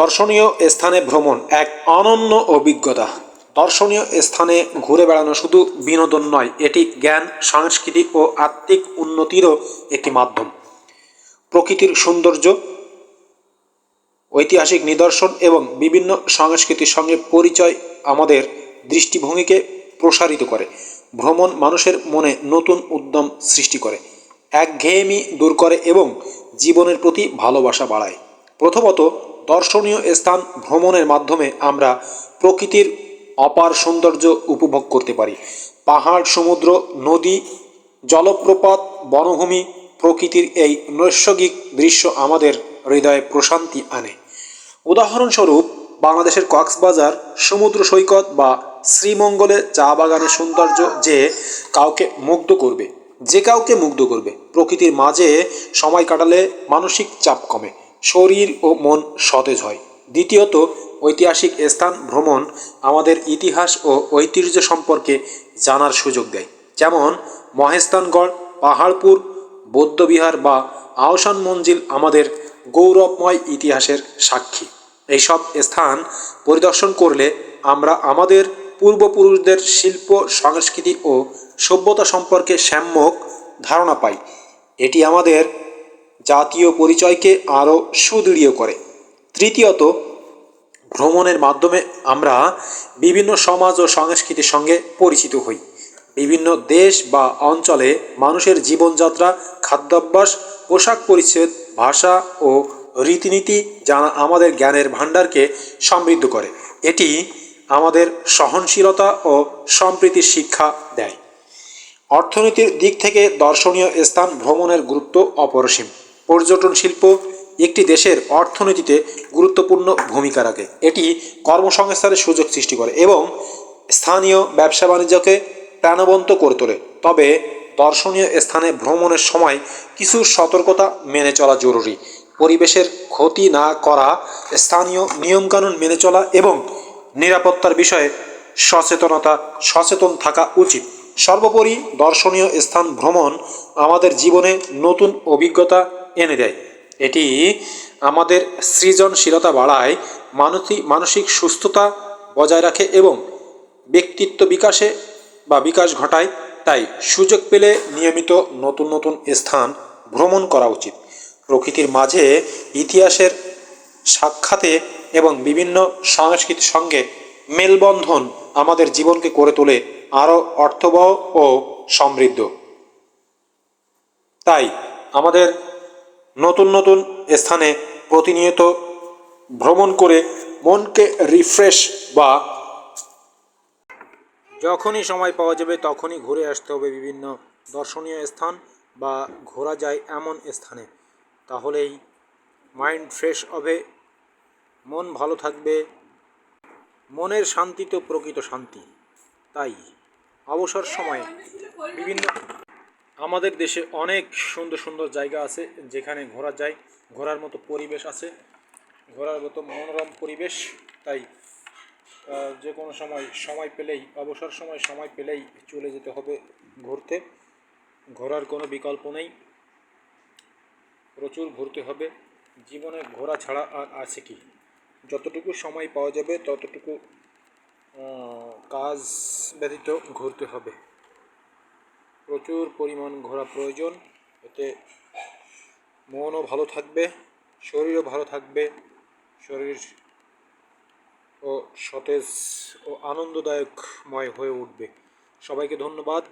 দর্শনীয় স্থানে ভ্রমণ এক অনন্য অভিজ্ঞতা। দর্শনীয় স্থানে ঘুরে বেড়ানো শুধু বিনোদন নয়, এটি জ্ঞান, সাংস্কৃতিক ও আত্মিক উন্নতিরও একটি মাধ্যম। প্রকৃতির সৌন্দর্য, ঐতিহাসিক নিদর্শন এবং বিভিন্ন সংস্কৃতির সঙ্গে পরিচয় আমাদের দৃষ্টিভঙ্গিকে প্রসারিত করে। ভ্রমণ মানুষের মনে নতুন উদ্যম সৃষ্টি করে, একঘেয়েমি দূর করে এবং জীবনের প্রতি ভালোবাসা বাড়ায়। প্রথমত দর্শনীয় স্থান ভ্রমণের মাধ্যমে আমরা প্রকৃতির অপার সৌন্দর্য উপভোগ করতে পারি। পাহাড়, সমুদ্র, নদী, জলপ্রপাত, বনভূমি প্রকৃতির এই নৈসর্গিক দৃশ্য আমাদের হৃদয়ে প্রশান্তি আনে। উদাহরণস্বরূপ, বাংলাদেশের কক্সবাজার, সমুদ্র সৈকত বা শ্রীমঙ্গলের চা বাগানের সৌন্দর্য যে কাউকে মুগ্ধ করবে, যে কাউকে মুগ্ধ করবে। প্রকৃতির মাঝে সময় কাটালে মানসিক চাপ কমে। শরীর ও মন সতেজ হয়। দ্বিতীয়ত, ঐতিহাসিক স্থান ভ্রমণ আমাদের ইতিহাস ও ঐতিহ্য সম্পর্কে জানার সুযোগ দেয়। যেমন মহেস্তানগড় পাহাড়পুর, বৌদ্ধবিহার বা আহসান মঞ্জিল আমাদের গৌরবময় ইতিহাসের সাক্ষী। এইসব স্থান পরিদর্শন করলে আমরা আমাদের পূর্বপুরুষদের শিল্প, সংস্কৃতি ও সভ্যতা সম্পর্কে সম্যক ধারণা পাই। এটি আমাদের জাতীয় পরিচয়কে আরও সুদৃঢ় করে। তৃতীয়ত, ভ্রমণের মাধ্যমে আমরা বিভিন্ন সমাজ ও সংস্কৃতির সঙ্গে পরিচিত হই। বিভিন্ন দেশ বা অঞ্চলে মানুষের জীবনযাত্রা, খাদ্যাভ্যাস, পোশাক পরিচ্ছেদ, ভাষা ও রীতিনীতি জানা আমাদের জ্ঞানের ভাণ্ডারকে সমৃদ্ধ করে। এটি আমাদের সহনশীলতা ও সম্প্রীতির শিক্ষা দেয়। অর্থনীতির দিক থেকে দর্শনীয় স্থান ভ্রমণের গুরুত্ব অপরিসীম। পর্যটন শিল্প একটি দেশের অর্থনীতিতে গুরুত্বপূর্ণ ভূমিকা রাখে। এটি কর্মসংস্থানের সুযোগ সৃষ্টি করে এবং স্থানীয় ব্যবসা বাণিজ্যকে প্রাণবন্ত করে তোলে। তবে দর্শনীয় স্থানে ভ্রমণের সময় কিছু সতর্কতা মেনে চলা জরুরি। পরিবেশের ক্ষতি না করা, স্থানীয় নিয়মকানুন মেনে চলা এবং নিরাপত্তার বিষয়ে সচেতনতা, সচেতন থাকা উচিত। সর্বোপরি দর্শনীয় স্থান ভ্রমণ আমাদের জীবনে নতুন অভিজ্ঞতা এনে দেয়। এটি আমাদের সৃজনশীলতা বাড়ায় মানসিক মানসিক সুস্থতা বজায় রাখে এবং ব্যক্তিত্ব বিকাশে বা বিকাশ ঘটায়। তাই সুযোগ পেলে নিয়মিত নতুন নতুন স্থান ভ্রমণ করা উচিত। প্রকৃতির মাঝে ইতিহাসের সাক্ষাতে এবং বিভিন্ন সংস্কৃতির সঙ্গে মেলবন্ধন আমাদের জীবনকে করে তোলে আরও অর্থবহ ও সমৃদ্ধ। তাই আমাদের নতুন নতুন স্থানে প্রতিনিয়ত ভ্রমণ করে মনকে রিফ্রেশ বা যখনই সময় পাওয়া যাবে তখনই ঘুরে আসতে হবে বিভিন্ন দর্শনীয় স্থান বা ঘোরা যায় এমন স্থানে। তাহলেই মাইন্ড ফ্রেশ হবে, মন ভালো থাকবে, মনের শান্তি তো প্রকৃত শান্তি। তাই অবসর সময়ে বিভিন্ন আমাদের দেশে অনেক সুন্দর সুন্দর জায়গা আছে যেখানে ঘোরা যায়, ঘোরার মতো পরিবেশ আছে, ঘোরার মতো মনোরম পরিবেশ, তাই যে কোনো সময় সময় পেলেই, অবসর সময় সময় পেলেই চলে যেতে হবে ঘুরতে। ঘোরার কোনো বিকল্প নেই। প্রচুর ঘুরতে হবে। জীবনে ঘোরা ছাড়া আর আছে কি? যতটুকু সময় পাওয়া যাবে, ততটুকু কাজ ব্যতীত ঘুরতে হবে। প্রচুর পরিমাণ ঘোরা প্রয়োজন। এতে মনও ভালো থাকবে, শরীরও ভালো থাকবে। শরীর ও সতেজ ও আনন্দদায়কময় হয়ে উঠবে। সবাইকে ধন্যবাদ।